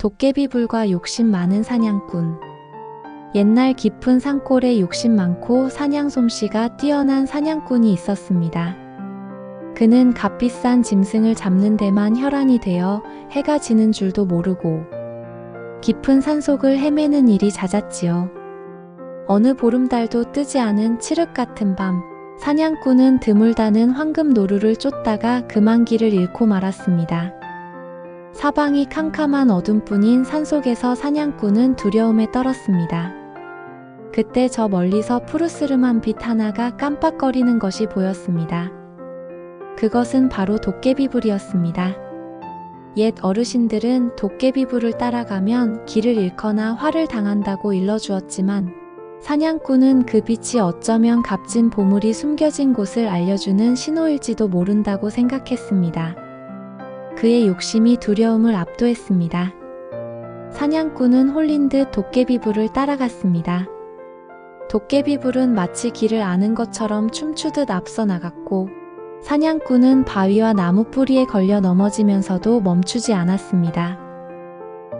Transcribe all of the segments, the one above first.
도깨비불과 욕심 많은 사냥꾼. 옛날 깊은 산골에 욕심 많고 사냥 솜씨가 뛰어난 사냥꾼이 있었습니다. 그는 값비싼 짐승을 잡는 데만 혈안이 되어 해가 지는 줄도 모르고 깊은 산속을 헤매는 일이 잦았지요. 어느 보름달도 뜨지 않은 칠흑 같은 밤, 사냥꾼은 드물다는 황금 노루를 쫓다가 그만 길을 잃고 말았습니다. 사방이 캄캄한 어둠뿐인 산속에서 사냥꾼은 두려움에 떨었습니다. 그때 저 멀리서 푸르스름한 빛 하나가 깜빡거리는 것이 보였습니다. 그것은 바로 도깨비불이었습니다. 옛 어르신들은 도깨비불을 따라가면 길을 잃거나 화를 당한다고 일러주었지만 사냥꾼은 그 빛이 어쩌면 값진 보물이 숨겨진 곳을 알려주는 신호일지도 모른다고 생각했습니다. 그의 욕심이 두려움을 압도했습니다. 사냥꾼은 홀린 듯 도깨비불을 따라갔습니다. 도깨비불은 마치 길을 아는 것처럼 춤추듯 앞서 나갔고 사냥꾼은 바위와 나무 뿌리에 걸려 넘어지면서도 멈추지 않았습니다.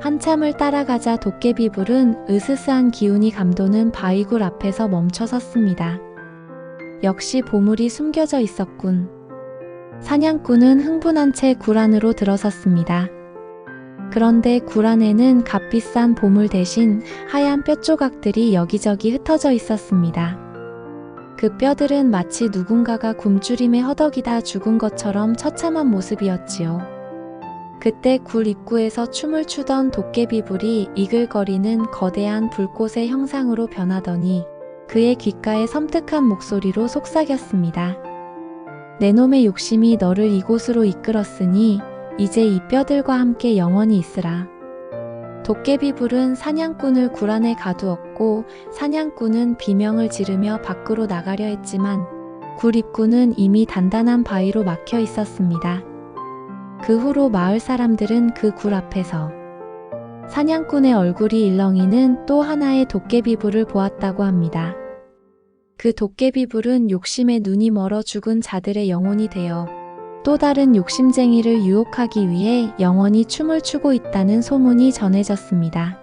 한참을 따라가자 도깨비불은 으스스한 기운이 감도는 바위굴 앞에서 멈춰 섰습니다. 역시 보물이 숨겨져 있었군. 사냥꾼은 흥분한 채 굴 안으로 들어섰습니다. 그런데 굴 안에는 값비싼 보물 대신 하얀 뼈 조각들이 여기저기 흩어져 있었습니다. 그 뼈들은 마치 누군가가 굶주림에 허덕이다 죽은 것처럼 처참한 모습이었지요. 그때 굴 입구에서 춤을 추던 도깨비불이 이글거리는 거대한 불꽃의 형상으로 변하더니 그의 귓가에 섬뜩한 목소리로 속삭였습니다. 내 놈의 욕심이 너를 이곳으로 이끌었으니 이제 이 뼈들과 함께 영원히 있으라. 도깨비불은 사냥꾼을 굴 안에 가두었고 사냥꾼은 비명을 지르며 밖으로 나가려 했지만 굴 입구는 이미 단단한 바위로 막혀 있었습니다. 그 후로 마을 사람들은 그 굴 앞에서 사냥꾼의 얼굴이 일렁이는 또 하나의 도깨비불을 보았다고 합니다. 그 도깨비불은 욕심에 눈이 멀어 죽은 자들의 영혼이 되어 또 다른 욕심쟁이를 유혹하기 위해 영원히 춤을 추고 있다는 소문이 전해졌습니다.